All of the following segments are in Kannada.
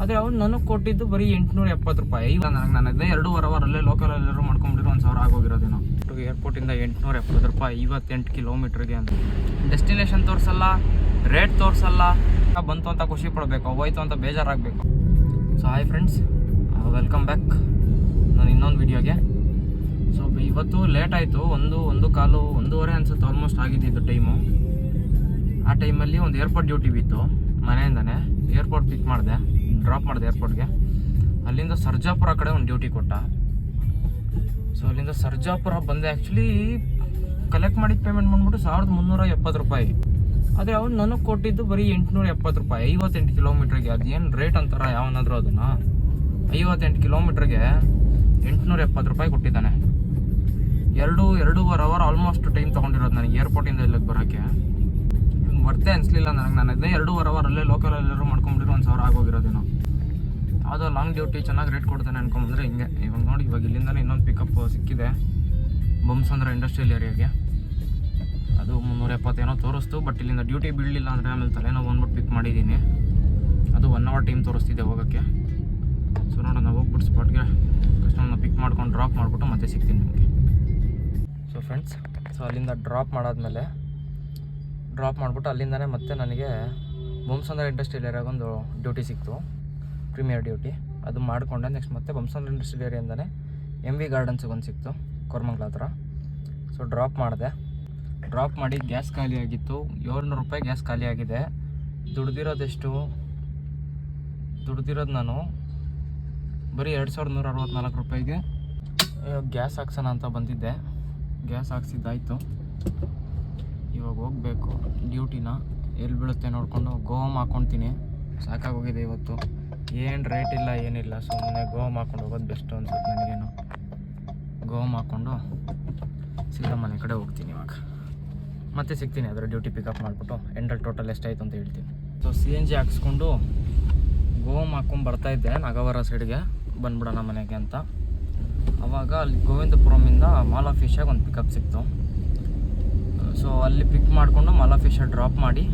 ಆದರೆ ಅವ್ನು ನನಗೆ ಕೊಟ್ಟಿದ್ದು ಬರೀ ಎಂಟುನೂರ ಎಪ್ಪತ್ತು ರೂಪಾಯಿ. ಈಗ ನನಗೆ ನನಗೆ ಎರಡೂವರೆ ಅವರಲ್ಲೇ ಲೋಕಲ್ ಎಲ್ಲರೂ ಮಾಡ್ಕೊಂಡ್ಬಿಟ್ರೆ ಒಂದು ಸಾವಿರ ಆಗೋಗಿರೋದೇನೋ. ಏರ್ಪೋರ್ಟಿಂದ ಎಂಟುನೂರ ಎಪ್ಪತ್ತು ರೂಪಾಯಿ, ಐವತ್ತೆಂಟು ಕಿಲೋಮೀಟ್ರಿಗೆ ಅಂತ. ಡೆಸ್ಟಿನೇಷನ್ ತೋರಿಸಲ್ಲ ರೇಟ್ ತೋರಿಸಲ್ಲ. ಬಂತು ಅಂತ ಖುಷಿ ಪಡಬೇಕು ಹೋಯ್ತು ಅಂತ ಬೇಜಾರಾಗಬೇಕು. So hi friends welcome back ನಾನು ಇನ್ನೊಂದು ವಿಡಿಯೋಗೆ ಸೊ ಇವತ್ತು ಲೇಟ್ ಆಯಿತು, ಒಂದು ಒಂದು ಕಾಲು, ಒಂದೂವರೆ ಅನ್ಸುತ್ತೆ ಆಲ್ಮೋಸ್ಟ್ ಆಗಿದ್ದಿದ್ದು ಟೈಮು ಆ ಟೈಮಲ್ಲಿ ಒಂದು ಏರ್ಪೋರ್ಟ್ ಡ್ಯೂಟಿ ಬಿತ್ತು, ಮನೆಯಿಂದನೇ. ಏರ್ಪೋರ್ಟ್ ಪಿಕ್ ಮಾಡಿದೆ. ಡ್ರಾಪ್ ಮಾಡಿದೆ ಏರ್ಪೋರ್ಟ್ಗೆ ಅಲ್ಲಿಂದ ಸರ್ಜಾಪುರ ಕಡೆ ಒಂದು ಡ್ಯೂಟಿ ಕೊಟ್ಟ. ಸೊ ಅಲ್ಲಿಂದ ಸರ್ಜಾಪುರ ಬಂದೆ. ಆ್ಯಕ್ಚುಲಿ ಕಲೆಕ್ಟ್ ಮಾಡಿದ ಪೇಮೆಂಟ್ ಬಂದ್ಬಿಟ್ಟು ಸಾವಿರದ ಮುನ್ನೂರ ಎಪ್ಪತ್ತು ರೂಪಾಯಿ. ಆದರೆ ಅವ್ನು ನನಗೆ ಕೊಟ್ಟಿದ್ದು ಬರೀ ಎಂಟುನೂರ ಎಪ್ಪತ್ತು ರೂಪಾಯಿ. ಐವತ್ತೆಂಟು ಕಿಲೋಮೀಟ್ರಿಗೆ ಅದೇನು ರೇಟ್ ಅಂತಾರ ಯಾವನಾದರೂ ಅದನ್ನು? ಐವತ್ತೆಂಟು ಕಿಲೋಮೀಟ್ರಿಗೆ ಎಂಟುನೂರ ಎಪ್ಪತ್ತು ರೂಪಾಯಿ ಕೊಟ್ಟಿದ್ದಾನೆ. ಎರಡು, ಎರಡೂವರೆ ಅವರ್ ಆಲ್ಮೋಸ್ಟ್ ಟೈಮ್ ತೊಗೊಂಡಿರೋದು ನನಗೆ ಏರ್ಪೋರ್ಟಿಂದ ಇಲ್ಲಿಗೆ ಬರೋಕ್ಕೆ. ವರ್ತೆ ಅನಿಸ್ಲಿಲ್ಲ ನನಗೆ. ನಾನು ಎರಡೂವರೆ ಅವರ್ ಅಲ್ಲೇ ಲೋಕಲ್ ಎಲ್ಲರೂ ಒಂದು ಸಾವಿರ ಆಗೋಗಿರೋದೇನೋ ಯಾವುದೋ ಲಾಂಗ್ ಡ್ಯೂಟಿ ಚೆನ್ನಾಗಿ ರೇಟ್ ಕೊಡ್ತಾನೆ ಅನ್ಕೊಂಬಂದ್ರೆ ಹಿಂಗೆ. ಇವಾಗ ನೋಡಿ, ಇವಾಗ ಇಲ್ಲಿಂದಲೇ ಇನ್ನೊಂದು ಪಿಕಪ್ ಸಿಕ್ಕಿದೆ. ಬೊಮ್ಸಂದ್ರ ಇಂಡಸ್ಟ್ರಿಯಲ್ ಏರಿಯಾಗೆ ಅದು ಮುನ್ನೂರ ಎಪ್ಪತ್ತೇನೋ ತೋರಿಸ್ತು ಬಟ್ ಇಲ್ಲಿಂದ ಡ್ಯೂಟಿ ಬೀಳಲಿಲ್ಲ ಅಂದರೆ ಆಮೇಲೆ ತಲೆನೋವು ಬಂದ್ಬಿಟ್ಟು ಪಿಕ್ ಮಾಡಿದ್ದೀನಿ. ಅದು ಒನ್ ಅವರ್ ಟೈಮ್ ತೋರಿಸ್ತಿದ್ದೆ ಹೋಗೋಕ್ಕೆ. ಸೊ ನೋಡೋಣ ಹೋಗ್ಬಿಟ್ಟು ಸ್ಪಾಟ್ಗೆ ಕಸ್ಟಮರ್ನ ಪಿಕ್ ಮಾಡ್ಕೊಂಡು ಡ್ರಾಪ್ ಮಾಡಿಬಿಟ್ಟು ಮತ್ತೆ ಸಿಗ್ತೀನಿ ನಿಮಗೆ. ಸೊ ಫ್ರೆಂಡ್ಸ್ ಸೊ ಅಲ್ಲಿಂದ ಡ್ರಾಪ್ ಮಾಡಾದ್ಮೇಲೆ ಡ್ರಾಪ್ ಮಾಡಿಬಿಟ್ಟು ಅಲ್ಲಿಂದನೇ ಮತ್ತೆ ನನಗೆ ಬೊಮ್ಸಂದ್ರ ಇಂಡಸ್ಟ್ರಿಯಲ್ ಏರಿಯಾಗ ಒಂದು ಡ್ಯೂಟಿ ಸಿಕ್ತು ಪ್ರೀಮಿಯರ್ ಡ್ಯೂಟಿ ಅದು ಮಾಡಿಕೊಂಡೆ ನೆಕ್ಸ್ಟ್ ಮತ್ತೆ ಬೊಮ್ಸಂದ್ರ ಇಂಡಸ್ಟ್ರಿಯಲ್ ಏರಿಯಾಂದೇ ಎಂ ವಿ ಗಾರ್ಡನ್ಸಿಗೆ ಒಂದು ಸಿಕ್ತು ಕೋರ್ಮಂಗ್ಲ ಹತ್ರ. ಸೊ ಡ್ರಾಪ್ ಮಾಡಿದೆ. ಡ್ರಾಪ್ ಮಾಡಿ ಗ್ಯಾಸ್ ಖಾಲಿ ಆಗಿತ್ತು, ಏಳ್ನೂರು ರೂಪಾಯಿ ಗ್ಯಾಸ್ ಖಾಲಿ ಆಗಿದೆ. ದುಡ್ದಿರೋದೆಷ್ಟು? ದುಡ್ದಿರೋದು ನಾನು ಬರೀ ಎರಡು ಸಾವಿರದ ನೂರ ಅರವತ್ತ್ನಾಲ್ಕು ರೂಪಾಯಿಗೆ ಗ್ಯಾಸ್ ಹಾಕ್ಸೋಣ ಅಂತ ಬಂದಿದ್ದೆ. ಗ್ಯಾಸ್ ಹಾಕ್ಸಿದ್ದಾಯಿತು. ಇವಾಗ ಹೋಗಬೇಕು ಡ್ಯೂಟಿನ ಎಲ್ಲಿ ಬೀಳುತ್ತೆ ನೋಡಿಕೊಂಡು, ಗೋಮ್ ಹಾಕ್ಕೊಳ್ತೀನಿ ಸಾಕಾಗೋಗಿದೆ ಇವತ್ತು. ಏನು ರೇಟ್ ಇಲ್ಲ, ಏನಿಲ್ಲ. ಸುಮ್ಮನೆ ಗೋಮ್ ಹಾಕ್ಕೊಂಡು ಹೋಗೋದು ಬೆಸ್ಟ್ ಅನ್ಸುತ್ತೆ ನನಗೇನು. ಗೋಮ್ ಹಾಕ್ಕೊಂಡು ಸೀದಾ ಮನೆ ಕಡೆ ಹೋಗ್ತೀನಿ ಇವಾಗ. ಮತ್ತೆ ಸಿಗ್ತೀನಿ ಅದರ ಡ್ಯೂಟಿ ಪಿಕಪ್ ಮಾಡಿಬಿಟ್ಟು. ಎಂಡಲ್ ಟೋಟಲ್ ಎಷ್ಟಾಯ್ತು ಅಂತ ಹೇಳ್ತೀನಿ. ಸೊ ಸಿ ಎನ್ ಜಿ ಹಾಕ್ಸ್ಕೊಂಡು ಗೋಮ್ ಹಾಕ್ಕೊಂಡು ಬರ್ತಾಯಿದ್ದೆ ನಾಗವರ ಸೈಡ್ಗೆ ಬಂದ್ಬಿಡೋಣ ಮನೆಗೆ ಅಂತ. ಅವಾಗ ಅಲ್ಲಿ ಗೋವಿಂದಪುರಮಿಂದ ಮಾಲಾ ಫಿಶಾಗಿ ಒಂದು ಪಿಕಪ್ ಸಿಕ್ತು. ಸೊ ಅಲ್ಲಿ ಪಿಕ್ ಮಾಡಿಕೊಂಡು ಮಾಲಾ ಫಿಶಾಗಿ ಡ್ರಾಪ್ ಮಾಡಿ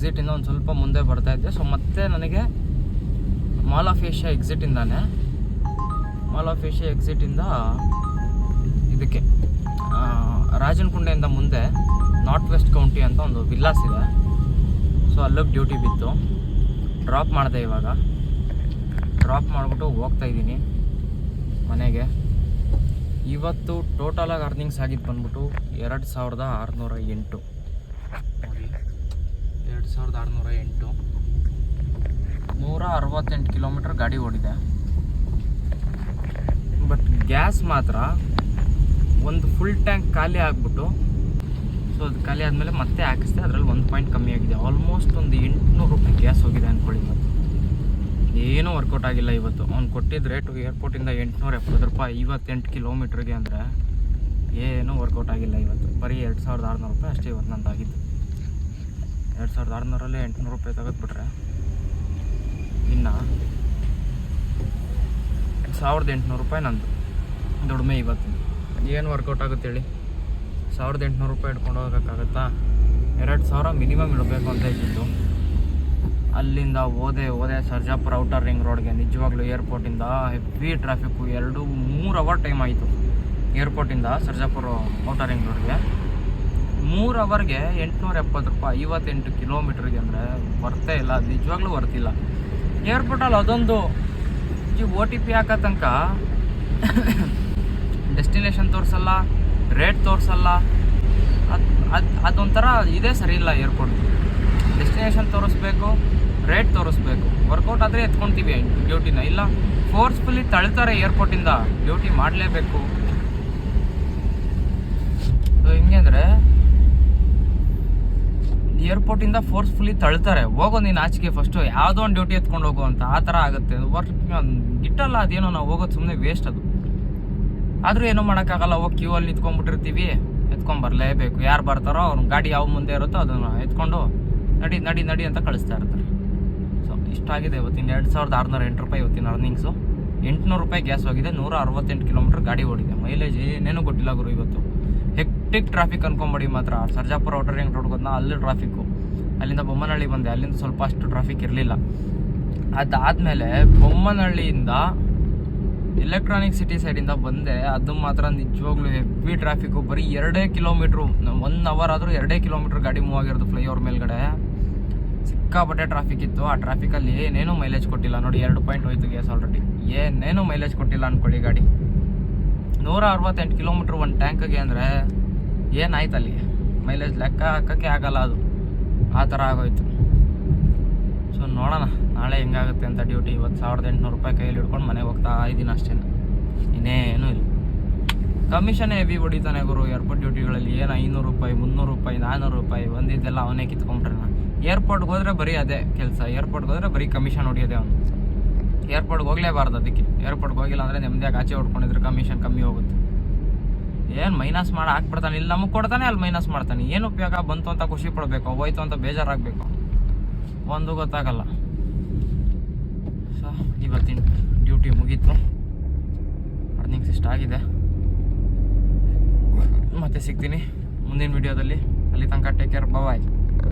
ಎಕ್ಸಿಟಿಂದ ಒಂದು ಸ್ವಲ್ಪ ಮುಂದೆ ಬರ್ತಾ ಇದ್ದೆ. ಸೊ ಮತ್ತೆ ನನಗೆ ಮಾಲ್ ಆಫ್ ಏಷ್ಯಾ ಎಕ್ಸಿಟಿಂದಾನೆ ಮಾಲ್ ಆಫ್ ಏಷ್ಯಾ ಎಕ್ಸಿಟಿಂದ ಇದಕ್ಕೆ ರಾಜನಕುಂಡೆಯಿಂದ ಮುಂದೆ ನಾರ್ತ್ ವೆಸ್ಟ್ ಕೌಂಟಿ ಅಂತ ಒಂದು ವಿಲ್ಲಾಸ್ ಇದೆ. ಸೊ ಅಲ್ಲಿಗೆ ಡ್ಯೂಟಿ ಬಿತ್ತು. ಡ್ರಾಪ್ ಮಾಡಿದೆ ಇವಾಗ. ಡ್ರಾಪ್ ಮಾಡಿಬಿಟ್ಟು ಹೋಗ್ತಾ ಇದ್ದೀನಿ ಮನೆಗೆ. ಇವತ್ತು ಟೋಟಲಾಗಿ ಅರ್ನಿಂಗ್ಸ್ ಆಗಿದ್ದು ಬಂದ್ಬಿಟ್ಟು ಎರಡು ಸಾವಿರದ ಆರುನೂರ ಎಂಟು. ಎರಡು ಸಾವಿರದ ಆರುನೂರ ಎಂಟು. ನೂರ ಅರವತ್ತೆಂಟು ಕಿಲೋಮೀಟ್ರ್ ಗಾಡಿ ಓಡಿದೆ. ಬಟ್ ಗ್ಯಾಸ್ ಮಾತ್ರ ಒಂದು ಫುಲ್ ಟ್ಯಾಂಕ್ ಖಾಲಿ ಆಗಿಬಿಟ್ಟು ಸೊ ಅದು ಖಾಲಿ ಆದಮೇಲೆ ಮತ್ತೆ ಹಾಕಿಸ್ದೆ, ಅದರಲ್ಲಿ ಒಂದು ಪಾಯಿಂಟ್ ಕಮ್ಮಿ ಆಗಿದೆ. ಆಲ್ಮೋಸ್ಟ್ ಒಂದು ಎಂಟುನೂರು ರೂಪಾಯಿ ಗ್ಯಾಸ್ ಹೋಗಿದೆ ಅಂದ್ಕೊಳ್ಳಿ ಇವತ್ತು. ಏನೂ ವರ್ಕೌಟ್ ಆಗಿಲ್ಲ ಇವತ್ತು. ಅವ್ನು ಕೊಟ್ಟಿದ್ದ ರೇಟು ಏರ್ಪೋರ್ಟಿಂದ ಎಂಟುನೂರ ಎಪ್ಪತ್ತು ರೂಪಾಯಿ, ಐವತ್ತೆಂಟು ಕಿಲೋಮೀಟ್ರಿಗೆ ಅಂದರೆ ಏನೂ ವರ್ಕೌಟ್ ಆಗಿಲ್ಲ ಇವತ್ತು. ಬರೀ ಎರಡು ಸಾವಿರದ ಆರುನೂರು ರೂಪಾಯಿ ಅಷ್ಟೇ ಇವತ್ತು ನಂದಾಗಿತ್ತು. ಎರಡು ಸಾವಿರದ ಆರುನೂರಲ್ಲಿ ಎಂಟುನೂರು ರೂಪಾಯಿ ತೆಗೆದುಬಿಟ್ರೆ ಇನ್ನು ಸಾವಿರದ ಎಂಟುನೂರು ರೂಪಾಯಿ ನಂದು. ದುಡಿಮೆ ಇವತ್ತು. ಏನು ವರ್ಕೌಟ್ ಆಗುತ್ತೆ ಹೇಳಿ? ಸಾವಿರದ ಎಂಟುನೂರು ರೂಪಾಯಿ ಇಟ್ಕೊಂಡು ಹೋಗೋಕ್ಕಾಗತ್ತಾ? ಎರಡು ಸಾವಿರ ಮಿನಿಮಮ್ ಇಡಬೇಕು ಅಂತ ಇದ್ದಿದ್ದು. ಅಲ್ಲಿಂದ ಹೋದೆ ಹೋದೆ ಸರ್ಜಾಪುರ ಔಟರ್ ರಿಂಗ್ ರೋಡ್ಗೆ ನಿಜವಾಗ್ಲೂ ಏರ್ಪೋರ್ಟಿಂದ ಹೆವಿ ಟ್ರಾಫಿಕ್ಕು ಎರಡು ಮೂರು ಅವರ್ ಟೈಮ್ ಆಯಿತು. ಏರ್ಪೋರ್ಟಿಂದ ಸರ್ಜಾಪುರ ಔಟರ್ ರಿಂಗ್ ರೋಡ್ಗೆ ಮೂರು ಅವರ್ಗೆ ಎಂಟುನೂರ ಎಪ್ಪತ್ತು ರೂಪಾಯಿ, ಐವತ್ತೆಂಟು ಕಿಲೋಮೀಟ್ರಿಗೆ ಅಂದರೆ ಬರ್ತೇ ಇಲ್ಲ, ನಿಜವಾಗ್ಲೂ ಬರ್ತಿಲ್ಲ ಏರ್ಪೋರ್ಟಲ್ಲಿ ಅದೊಂದು ಈ ಓ ಟಿ ಪಿ ಹಾಕೋ ತನಕ ಡೆಸ್ಟಿನೇಷನ್ ತೋರಿಸಲ್ಲ ರೇಟ್ ತೋರಿಸಲ್ಲ, ಅದು ಅದು, ಅದೊಂಥರ ಇದೇ ಸರಿ ಇಲ್ಲ ಏರ್ಪೋರ್ಟ್ ಡೆಸ್ಟಿನೇಷನ್ ತೋರಿಸ್ಬೇಕು ರೇಟ್ ತೋರಿಸ್ಬೇಕು. ವರ್ಕೌಟ್ ಆದರೆ ಎತ್ಕೊತೀವಿ ಡ್ಯೂಟಿನ ಇಲ್ಲ ಫೋರ್ಸ್ಫುಲಿ ತಳ್ತಾರೆ ಏರ್ಪೋರ್ಟಿಂದ ಡ್ಯೂಟಿ ಮಾಡಲೇಬೇಕು. ಹಿಂಗೆ ಅಂದರೆ ಏರ್ಪೋರ್ಟಿಂದ ಫೋರ್ಸ್ಫುಲಿ ತಳ್ತಾರೆ. ಹೋಗೋ, ನೀನು ಆಚೆಗೆ ಫಸ್ಟು ಯಾವುದೋ ಒಂದು ಡ್ಯೂಟಿ ಎತ್ಕೊಂಡು ಹೋಗು ಅಂತ, ಆ ಥರ ಆಗುತ್ತೆ. ವರ್ಕ್ ಗಿಟ್ಟಲ್ಲ, ಅದೇನೋ ನಾವು ಹೋಗೋದು ಸುಮ್ಮನೆ ವೇಸ್ಟ್ ಅದು. ಆದರೂ ಏನೂ ಮಾಡೋಕ್ಕಾಗಲ್ಲ, ಹೋಗಿ ಕ್ಯೂ ಅಲ್ಲಿ ನಿಂತ್ಕೊಂಡ್ಬಿಟ್ಟಿರ್ತೀವಿ. ಎತ್ಕೊಂಡು ಬರಲೇಬೇಕು. ಯಾರು ಬರ್ತಾರೋ ಅವ್ರ ಗಾಡಿ ಯಾವ ಮುಂದೆ ಇರುತ್ತೋ ಅದನ್ನು ಎತ್ಕೊಂಡು ನಡಿ ನಡಿ ನಡಿ ಅಂತ ಕಳಿಸ್ತಾ ಇರ್ತಾರೆ. ಸೊ ಇಷ್ಟಾಗಿದೆ ಇವತ್ತಿನ ಎರಡು ಸಾವಿರದ ಆರುನೂರ ಎಂಟು ರೂಪಾಯಿ ಇವತ್ತಿನ ಅರ್ನಿಂಗ್ಸು ಎಂಟುನೂರು ರೂಪಾಯಿ ಗ್ಯಾಸ್ ಹೋಗಿದೆ. ನೂರ ಅರವತ್ತೆಂಟು ಕಿಲೋಮೀಟ್ರ್ ಗಾಡಿ ಓಡಿದೆ. ಮೈಲೇಜ್ ಏನೇನು ಗೊತ್ತಿಲ್ಲ ಗುರು ಇವತ್ತು. ಹೆಕ್ಟಿಕ್ ಟ್ರಾಫಿಕ್ ಅನ್ಕೊಂಬಿಡಿ ಮಾತ್ರ. ಸರ್ಜಾಪುರ ಔಟರ್ ರಿಂಗ್ ರೋಡ್ ಗೊತ್ತಾ ಅಲ್ಲಿ ಟ್ರಾಫಿಕ್ಕು ಅಲ್ಲಿಂದ ಬೊಮ್ಮನಹಳ್ಳಿ ಬಂದೆ. ಅಲ್ಲಿಂದ ಸ್ವಲ್ಪ ಅಷ್ಟು ಟ್ರಾಫಿಕ್ ಇರಲಿಲ್ಲ. ಅದಾದಮೇಲೆ ಬೊಮ್ಮನಹಳ್ಳಿಯಿಂದ ಎಲೆಕ್ಟ್ರಾನಿಕ್ ಸಿಟಿ ಸೈಡಿಂದ ಬಂದೆ. ಅದು ಮಾತ್ರ ನಿಜವಾಗ್ಲೂ ಹೆವಿ ಟ್ರಾಫಿಕ್ಕು ಬರೀ ಎರಡೇ ಕಿಲೋಮೀಟ್ರು ಒನ್ ಅವರ್ ಆದರೂ ಎರಡೇ ಕಿಲೋಮೀಟ್ರ್ ಗಾಡಿ ಮೂವ್ ಆಗಿರೋದು ಫ್ಲೈಓವರ್ ಮೇಲ್ಗಡೆ. ಸಿಕ್ಕಾಪಟ್ಟೆ ಟ್ರಾಫಿಕ್ ಇತ್ತು. ಆ ಟ್ರಾಫಿಕಲ್ಲಿ ಏನೇನು ಮೈಲೇಜ್ ಕೊಟ್ಟಿಲ್ಲ. ನೋಡಿ, ಎರಡು ಪಾಯಿಂಟ್ ಹೋಯ್ತು ಗ್ಯಾಸ್ ಆಲ್ರೆಡಿ ಏನೇನೂ ಮೈಲೇಜ್ ಕೊಟ್ಟಿಲ್ಲ ಅಂದ್ಕೊಳ್ಳಿ ಗಾಡಿ. ನೂರ ಅರವತ್ತೆಂಟು ಕಿಲೋಮೀಟ್ರ್ ಒಂದು ಟ್ಯಾಂಕ್ಗೆ ಅಂದರೆ ಏನಾಯ್ತು ಅಲ್ಲಿ? ಮೈಲೇಜ್ ಲೆಕ್ಕ ಹಾಕೋಕ್ಕೆ ಆಗಲ್ಲ ಅದು. ಆ ಥರ ಆಗೋಯ್ತು. ಸೊ ನೋಡೋಣ. ನಾಳೆ ಹೆಂಗಾಗುತ್ತೆ ಅಂತ ಡ್ಯೂಟಿ ಇವತ್ತು ಸಾವಿರದ ಎಂಟುನೂರು ರೂಪಾಯಿ ಕೈಯಲ್ಲಿ ಹಿಡ್ಕೊಂಡು ಮನೆಗೆ ಹೋಗ್ತಾ ಇದ್ದೀನಿ ಅಷ್ಟೇ. ಇನ್ನೇನು ಇಲ್ಲ. ಕಮಿಷನ್ ಹೆವಿ ಹೊಡಿತಾನೆ ಗುರು. ಏರ್ಪೋರ್ಟ್ ಡ್ಯೂಟಿಗಳಲ್ಲಿ ಏನು ಐನೂರು ರೂಪಾಯಿ, ಮುನ್ನೂರು ರೂಪಾಯಿ ನಾನ್ನೂರು ರೂಪಾಯಿ ಒಂದಿದ್ದೆಲ್ಲ ಅವನೇ ಕಿತ್ಕೊಂಡ್ರೆ ಏರ್ಪೋರ್ಟ್ಗೆ ಹೋದರೆ ಬರೀ ಅದೇ ಕೆಲಸ. ಏರ್ಪೋರ್ಟ್ಗೆ ಹೋದರೆ ಬರೀ ಕಮಿಷನ್ ಹೊಡಿಯೋದೆ ಅವನು. ಏರ್ಪೋರ್ಟ್ಗೆ ಹೋಗಲೇಬಾರ್ದು ಅದಕ್ಕೆ. ಏರ್ಪೋರ್ಟ್ಗೆ ಹೋಗಿಲ್ಲ ಅಂದರೆ ನೆಮ್ಮದಿಯಾಗಿ ಆಚೆ ಹೊಡ್ಕೊಂಡಿದ್ರೆ ಕಮಿಷನ್ ಕಮ್ಮಿ ಹೋಗುತ್ತೆ. ಏನು ಮೈನಸ್ ಮಾಡಿ ಹಾಕ್ಬಿಡ್ತಾನೆ? ಇಲ್ಲಿ ನಮಗೆ ಕೊಡ್ತಾನೆ, ಅಲ್ಲಿ ಮೈನಸ್ ಮಾಡ್ತಾನೆ. ಏನು ಉಪಯೋಗ? ಬಂತು ಅಂತ ಖುಷಿ ಪಡಬೇಕು, ಹೋಯ್ತು ಅಂತ ಬೇಜಾರಾಗಬೇಕು. ಒಂದು ಗೊತ್ತಾಗಲ್ಲ. ಸೊ, ಇವತ್ತಿನ ಡ್ಯೂಟಿ ಮುಗೀತು. ಅರ್ನಿಂಗ್ಸ್ ಇಷ್ಟ ಆಗಿದೆ. ಮತ್ತೆ ಸಿಗ್ತೀನಿ ಮುಂದಿನ ವಿಡಿಯೋದಲ್ಲಿ ಅಲ್ಲಿ ತನಕ ಟೇಕ್ ಕೇರ್ ಬಾಯ್